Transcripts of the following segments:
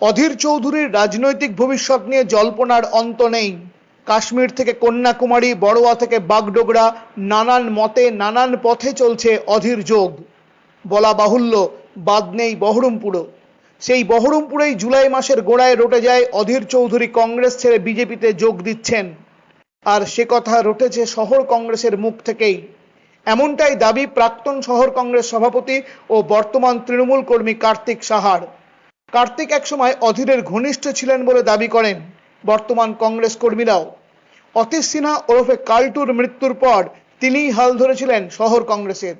অধীর চৌধুরীর রাজনৈতিক ভবিষ্যৎ নিয়ে জল্পনার অন্ত নেই। কাশ্মীর থেকে কন্যাকুমারী, বড়োয়া থেকে বাগডোগরা নানান মতে, নানান পথে চলছে অধীর যোগ। বলা বাহুল্য, বাদ নেই বহরমপুরও। সেই বহরমপুরেই জুলাই মাসের গোড়ায় রটে যায় অধীর চৌধুরী কংগ্রেস ছেড়ে বিজেপিতে যোগ দিচ্ছেন। আর সে কথা রটেছে শহর কংগ্রেসের মুখ থেকেই। এমনটাই দাবি প্রাক্তন শহর কংগ্রেস সভাপতি ও বর্তমান তৃণমূল কর্মী কার্তিক সাহার। কার্তিক একসময় অধীরের ঘনিষ্ঠ ছিলেন বলে দাবি করেন বর্তমান কংগ্রেস কর্মীরাও। অতীশ সিনহা ওরফে কাল্টুর মৃত্যুর পর তিনিই হাল ধরেছিলেন শহর কংগ্রেসের।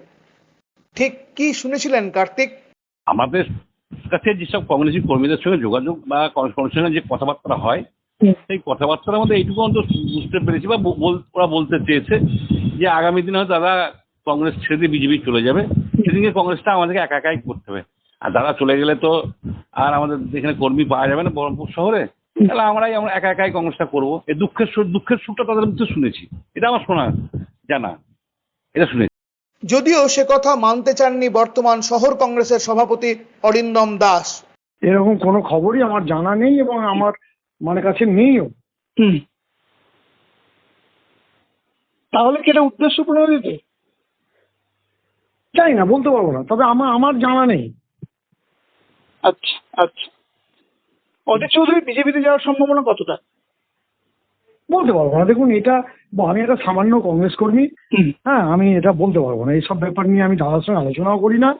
ঠিক কি শুনেছিলেন কার্তিক? আমাদের কাছে যেসব কংগ্রেসি কর্মীদের সঙ্গে যোগাযোগ বা কংগ্রেসের সঙ্গে যে কথাবার্তা হয় সেই কথাবার্তার মধ্যে এইটুকু অন্তত বুঝতে পেরেছি বা ওরা বলতে চেয়েছে যে আগামী দিনে হয়তো দাদা কংগ্রেস ছেড়ে দিয়ে বিজেপি চলে যাবে। সেদিনকে কংগ্রেসটা আমাদেরকে একা একাই করতে হবে। আর দাদা চলে গেলে তো আর আমাদের এখানে কর্মী পাওয়া যাবে না বহরমপুর শহরে তাহলে আমরাই আমরা একা একাই কংগ্রেসটা করব। এই দুঃখের সুর দুঃখের সুরটা তাদের মধ্যে শুনেছি। এটা আমার শোনা জানা। এটা শুনেছি। যদিও সে কথা মানতে চাননি বর্তমান শহর কংগ্রেসের সভাপতি অরিন্দম দাস। এরকম কোনো খবরই আমার জানা নেই এবং আমার মানে কাছে নেইও। হুম। তাহলে কি এটা উদ্দেশ্য প্রণোদিত? জানি না বলতে পারব না। তবে আমার আমার জানা নেই। আচ্ছা আচ্ছা। অধীর চৌধুরী বিজেপিতে যাওয়ার সম্ভাবনা কতটা? বলতে পারব না। দেখুন এটা আমি একটা সামান্য কংগ্রেস কর্মী। হ্যাঁ আমি এটা বলতে পারব না। এইসব ব্যাপার নিয়ে আমি দাদার সঙ্গে আলোচনাও করি না।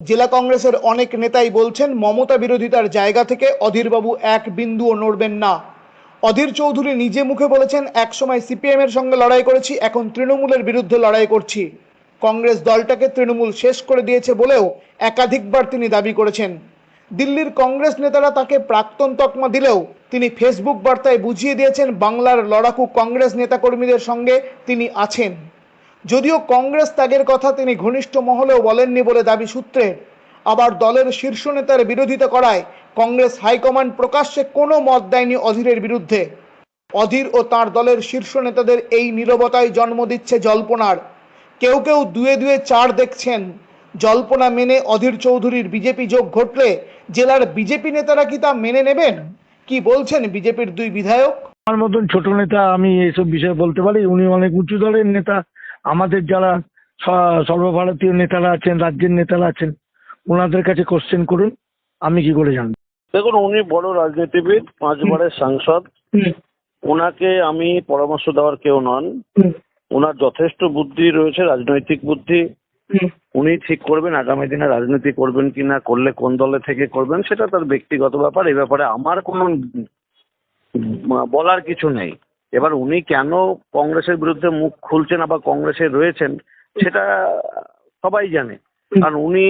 জেলা কংগ্রেসের অনেক নেতাই বলছেন মমতা বিরোধিতার জায়গা থেকে অধীরবাবু এক বিন্দুও নড়বেন না। অধীর চৌধুরী নিজে মুখে বলেছেন একসময় সিপিএম এর সঙ্গে লড়াই করেছি এখন তৃণমূলের বিরুদ্ধে লড়াই করছি। কংগ্রেস দলটাকে তৃণমূল শেষ করে দিয়েছে বলেও একাধিকবার তিনি দাবি করেছেন। দিল্লির কংগ্রেস নেতারা তাকে প্রাক্তন তকমা দিলেও তিনি ফেসবুক বার্তায় বুঝিয়ে দিয়েছেন বাংলার লড়াকু কংগ্রেস নেতাকর্মীদের সঙ্গে তিনি আছেন। যদিও কংগ্রেস ত্যাগের কথা তিনি ঘনিষ্ঠ মহলেও বলেননি বলে দাবি সূত্রে, আবার দলের শীর্ষ নেতার বিরোধিতা করায় কংগ্রেস হাইকমান্ড প্রকাশ্যে কোনো মত দেয়নি অধীরের বিরুদ্ধে। অধীর ও তার দলের শীর্ষ নেতাদের এই নীরবতায় জন্ম দিচ্ছে জল্পনার। কেউ কেউ দুয়ে দুয়ে চার দেখছেন। জল্পনা মেনে অধীর চৌধুরীর বিজেপি যোগ ঘটলে জেলার বিজেপি নেতারা কি তা মেনে নেবেন? কি বলছেন বিজেপির দুই বিধায়ক? আমার মতন ছোট নেতা আমি এইসব বিষয়ে বলতে পারি। উনি অনেক উঁচু দলের নেতা। আমাদের যারা স- সর্বভারতীয় নেতারা আছেন রাজ্যের নেতারা আছেন ওনাদের কাছে কোশ্চেন করুন। আমি কি করে জানব? দেখুন উনি বড় রাজনীতিবিদ পাঁচবারের সাংসদ। ওনাকে আমি পরামর্শ দেওয়ার কেউ নন। ওনার যথেষ্ট বুদ্ধি রয়েছে রাজনৈতিক বুদ্ধি। উনি ঠিক করবেন আগামী দিনে রাজনীতি করবেন কি না করলে কোন দলে থেকে করবেন সেটা তার ব্যক্তিগত ব্যাপার। এই ব্যাপারে আমার কোনো বলার কিছু নেই। এবার উনি কেন কংগ্রেসের বিরুদ্ধে মুখ খুলছেন আবার কংগ্রেসে রয়েছেন সেটা সবাই জানে। কারণ উনি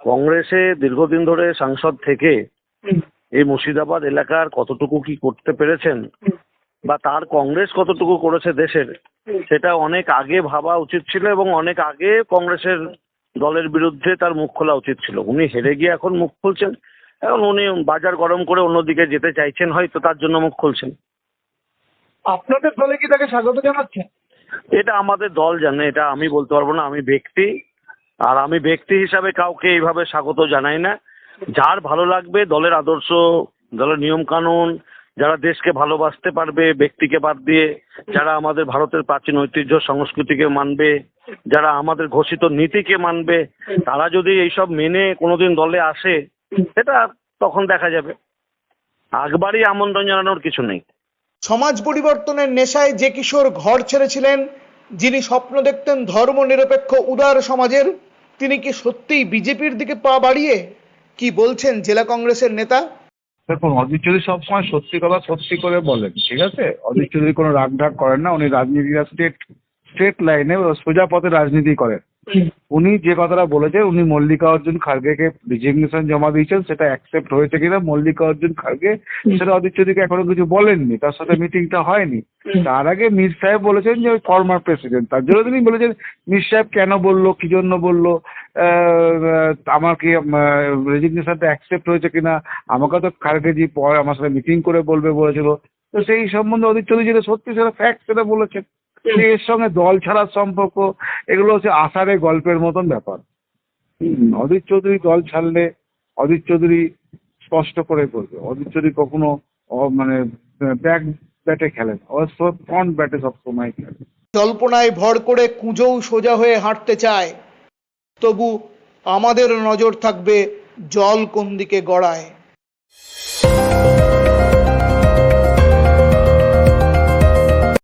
কংগ্রেসে দীর্ঘদিন ধরে সাংসদ থেকে এই মুর্শিদাবাদ এলাকার কতটুকু কি করতে পেরেছেন বা তার কংগ্রেস কতটুকু করেছে দেশের সেটা অনেক আগে ভাবা উচিত ছিল এবং অনেক আগে কংগ্রেসের দলের বিরুদ্ধে তার মুখ খোলা উচিত ছিল। উনি হেরে গিয়ে এখন মুখ খুলছেন। এখন উনি বাজার গরম করে অন্যদিকে যেতে চাইছেন হয়তো তার জন্য মুখ খুলছেন। আপনাদের দলে কি তাকে স্বাগত জানাচ্ছেন? এটা আমাদের দল জানে এটা আমি বলতে পারব না আমি ব্যক্তি। আর আমি ব্যক্তি হিসাবে কাউকে এইভাবে স্বাগত জানাই না। যার ভালো লাগবে দলের আদর্শ দলের নিয়ম কানুন যারা দেশকে ভালোবাসতে পারবে, ব্যক্তিকে বাদ দিয়ে, যারা আমাদের ভারতের প্রাচীন ঐতিহ্য সংস্কৃতিকে মানবে, যারা আমাদের ঘোষিত নীতিকে মানবে, তারা যদি এইসব মেনে কোনোদিন দলে আসে, সেটা তখন দেখা যাবে। একবারই আমন্ত্রণ জানানোর কিছু নেই। সমাজ পরিবর্তনের নেশায় যে কিশোর ঘর ছেড়েছিলেন, যিনি স্বপ্ন দেখতেন ধর্ম নিরপেক্ষ, উদার সমাজের, তিনি কি সত্যিই বিজেপির দিকে পা বাড়িয়ে কি বলছেন জেলা কংগ্রেসের নেতা? দেখুন, অজিত চৌধুরী সবসময় সত্যি কথা সত্যি করে বলেন, ঠিক আছে? অজিত চৌধুরী কোনো রাগ ঢাক করেন না, উনি রাজনীতিটা স্ট্রেট স্ট্রেট লাইনে সোজা পথে রাজনীতি করেন। উনি যে কথাটা বলেছেন উনি মল্লিকা অর্জুন খার্গেকে রিজিগনেশন জমা দিয়েছেন সেটা অ্যাকসেপ্ট হয়েছে কিনা মল্লিকা অর্জুন খার্গে সেটা অজিত চৌধুরীকে এখনও কিছু বলেননি তার সাথে মিটিংটা হয়নি। তার আগে মীর সাহেব বলেছেন যে ওই ফর্মার প্রেসিডেন্ট তার জন্য তিনি বলেছেন মীর সাহেব কেন বলল কি জন্য বলল? আহ, আমার কি রেজিগনেশনটা অ্যাকসেপ্ট হয়েছে কিনা? আমাকে তো খারগেজি পরে আমার সাথে মিটিং করে বলবে বলেছিল। তো সেই সম্বন্ধে অদিত চৌধুরী যেটা সত্যি সেটা ফ্যাক্ট সেটা বলেছেন। এর সঙ্গে দল ছাড়ার সম্পর্ক এগুলো হচ্ছে আষাঢ়ে গল্পের মতন ব্যাপার। হুম, অদিত চৌধুরী দল ছাড়লে অদিত চৌধুরী স্পষ্ট করে বলবে। অজিত চৌধুরী কখনো মানে ব্যাক ব্যাটে খেলে না। ও ফ্রন্ট ব্যাটে সবসময় খেলে। জল্পনায় ভর করে কুঁজোও সোজা হয়ে হাঁটতে চায়। তবু আমাদের নজর থাকবে জল কোন দিকে গড়ায়।